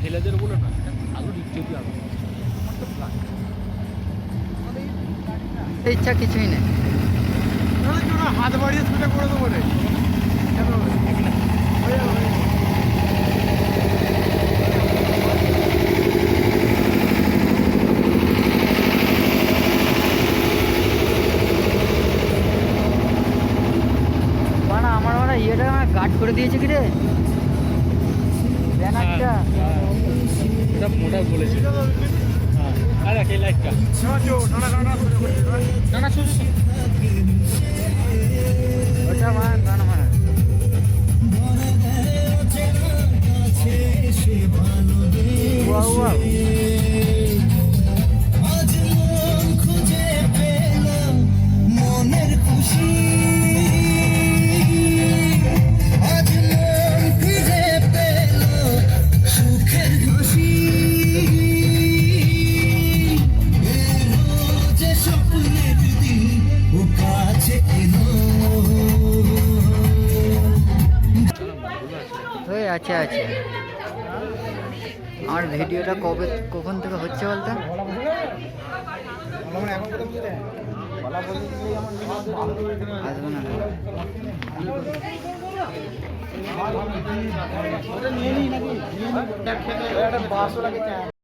ছেলেদের বলে না, এটা ভালো ডিপচেপি আলো। ইচ্ছা কিছুই নেই হাত বাড়িয়ে ছুটে করে দেবো রে আমার ইয়েটা গার্ড করে দিয়েছে কি রে এটা মোটা বলেছে। হ্যাঁ আরে এই লাইটটা। না না শুধু ওটা মান গান মানে ওয়াও ওয়াও। ওই আছে আছে। আর ভিডিওটা কবে কখন থেকে হচ্ছে বলতে? না।